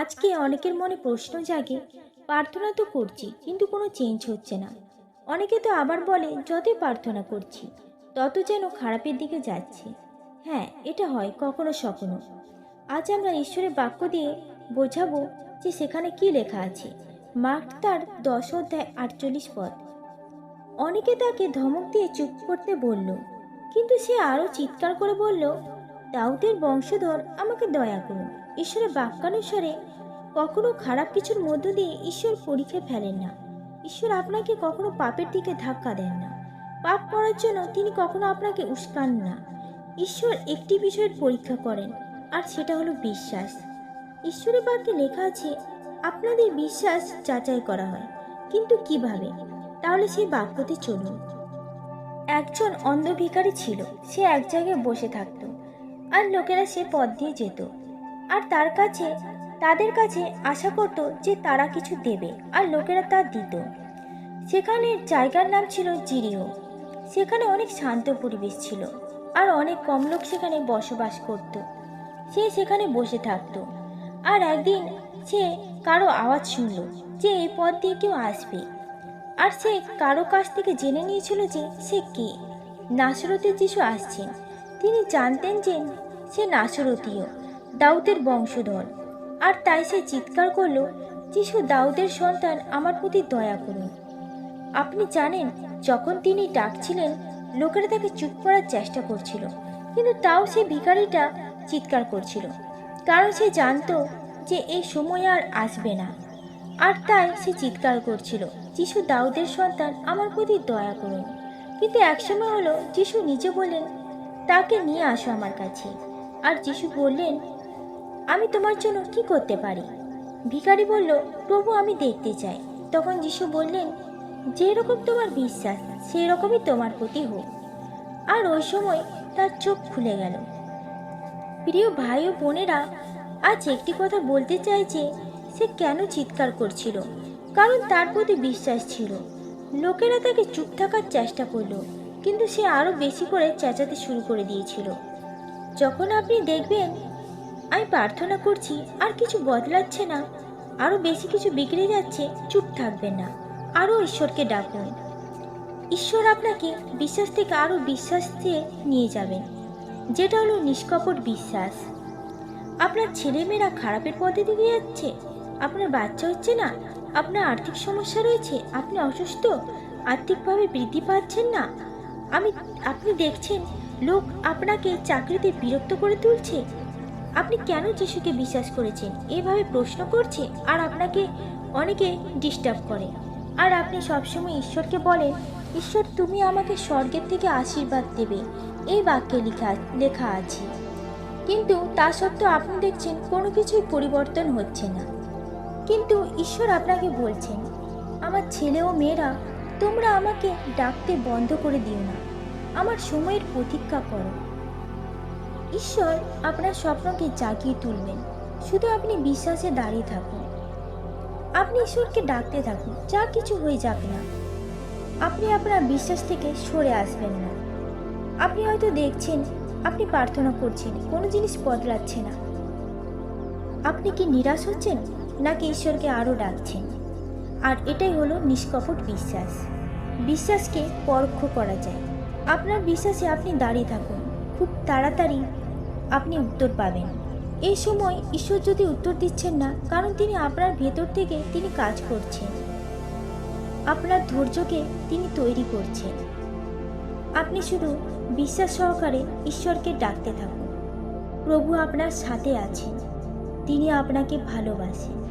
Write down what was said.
আজকে অনেকের মনে প্রশ্ন জাগে, প্রার্থনা তো করছি, কিন্তু কোনো চেঞ্জ হচ্ছে না। অনেকে তো আবার বলে, যতই প্রার্থনা করছি, তত যেন খারাপের দিকে যাচ্ছে। হ্যাঁ এটা হয়, কখনো সখনো আজ আমরা ঈশ্বরের বাক্য দিয়ে বোঝাবো যে সেখানে কি লেখা আছে। মার্ক তার দশ অধ্যায় আটচল্লিশ পদ। অনেকে তাকে ধমক দিয়ে চুপ করতে বলল, কিন্তু সে আরও চিৎকার করে বলল দাউদের বংশধর, আমাকে দয়া করুন। ঈশ্বরের বাক্যানুসারে কখনো খারাপ কিছুর মধ্য দিয়ে ঈশ্বর পরীক্ষা ফেলেন না। ঈশ্বর আপনাকে কখনো পাপের দিকে ধাক্কা দেন না। পাপ করার জন্য তিনি কখনো আপনাকে উস্কান না। ঈশ্বর একটি বিষয়ের পরীক্ষা করেন, আর সেটা হলো বিশ্বাস। ঈশ্বরের বাক্যে লেখা আছে, আপনাদের বিশ্বাস যাচাই করা হয়, কিন্তু কীভাবে? তাহলে সেই বাক্যতে চলুন। একজন অন্ধ ভিখারি ছিল, সে এক জায়গায় বসে থাকতো। আর লোকেরা সে পথ দিয়ে যেত। আর তার কাছে, তাদের কাছে আশা করতো যে তারা কিছু দেবে আর লোকেরা তা দিত। সেখানে জায়গার নাম ছিল জিরিও। সেখানে অনেক শান্ত পরিবেশ ছিল আর অনেক কম লোক সেখানে বসবাস করত। সে সেখানে বসে থাকতো। আর একদিন সে কারও আওয়াজ শুনল যে এই পথ দিয়ে কেউ আসবে। আর সে কারও কাছ থেকে জেনে নিয়েছিল যে সে কে। নাসরতের যিশু আসছেন। তিনি জানতেন যে সে নাসরতীয় দাউদের বংশধর। আর তাই সে চিৎকার করল, যিশু দাউদের সন্তান আমার প্রতি দয়া করুন। আপনি জানেন, যখন তিনি ডাকছিলেন, লোকেরা তাকে চুপ করার চেষ্টা করছিল, কিন্তু তাও সে ভিখারিটা চিৎকার করছিল, কারণ সে জানতো যে এই সময় আর আসবে না। আর তাই সে চিৎকার করছিল, যিশু দাউদের সন্তান আমার প্রতি দয়া করুন। কিন্তু একসময় হলো, যিশু নিজে বললেন, তাকে নিয়ে আসো আমার কাছে। আর যিশু বললেন, আমি তোমার জন্য কি করতে পারি? ভিখারি বলল, প্রভু, আমি দেখতে চাই। তখন যিশু বললেন, যেরকম তোমার বিশ্বাস সেই রকমই তোমার প্রতি হোক। আর ওই সময় তার চোখ খুলে গেল। প্রিয় ভাই ও বোনেরা, আজ একটি কথা বলতে চাই যে, সে কেন চিৎকার করছিল? কারণ তার প্রতি বিশ্বাস ছিল। লোকেরা তাকে চুপ থাকার চেষ্টা করল, কিন্তু সে আরও বেশি করে চেঁচাতে শুরু করে দিয়েছিল। যখন আপনি দেখবেন আমি প্রার্থনা করছি, আর কিছু বদলাচ্ছে না আরও বেশি কিছু বিগড়ে যাচ্ছে, চুপ থাকবেন না আরও ঈশ্বরকে ডাকুন। ঈশ্বর আপনাকে বিশ্বাস থেকে আরও বিশ্বাস নিয়ে যাবেন, যেটা হলো নিষ্কপট বিশ্বাস। আপনার ছেলেমেয়েরা খারাপের পথে দিকে যাচ্ছে, আপনার বাচ্চা হচ্ছে না, আপনার আর্থিক সমস্যা রয়েছে, আপনি অসুস্থ, আর্থিকভাবে বৃদ্ধি পাচ্ছেন না। আমি, আপনি দেখছেন লোক আপনাকে চাকরিতে বিরক্ত করে তুলছে? আপনি কেন যিশুকে বিশ্বাস করেছেন? এভাবে প্রশ্ন করছে আর আপনাকে অনেকে ডিস্টার্ব করে। আর আপনি সবসময় ঈশ্বরকে বলেন, ঈশ্বর, তুমি আমাকে স্বর্গের থেকে আশীর্বাদ দেবে। এই বাক্যে লেখা লেখা আছে। কিন্তু তা সত্ত্বেও আপনি দেখছেন কোনো কিছুই পরিবর্তন হচ্ছে না। কিন্তু ঈশ্বর আপনাকে বলছেন, আমার ছেলে ও মেয়েরা, তোমরা আমাকে ডাকতে বন্ধ করে দিও না। আমার সময়ের প্রতীক্ষা করো। ঈশ্বর আপনার স্বপ্নকে জাগিয়ে তুলবেন। শুধু আপনি বিশ্বাসে দাঁড়িয়ে থাকুন। আপনি ঈশ্বরকে ডাকতে থাকুন, যা কিছু হয়ে যাবে না। আপনি আপনার বিশ্বাস থেকে সরে আসবেন না। আপনি হয়তো দেখছেন, আপনি প্রার্থনা করছেন, কোনো জিনিস বদলাচ্ছে না। আপনি কি নিরাশ হচ্ছেন, নাকি ঈশ্বরকে আরও ডাকছেন? আর এটাই হলো নিষ্কপট বিশ্বাস। বিশ্বাসকে পরোক্ষ করা যায়। আপনার বিশ্বাসে আপনি দাঁড়িয়ে থাকুন। খুব তাড়াতাড়ি আপনি উত্তর পাবেন। এই সময় ঈশ্বর যদি উত্তর দিচ্ছেন না, কারণ তিনি আপনার ভেতর থেকে তিনি কাজ করছেন। আপনার ধৈর্যকে তিনি তৈরি করছেন। আপনি শুধু বিশ্বাস সহকারে ঈশ্বরকে ডাকতে থাকুন। প্রভু আপনার সাথে আছেন। তিনি আপনাকে ভালোবাসেন।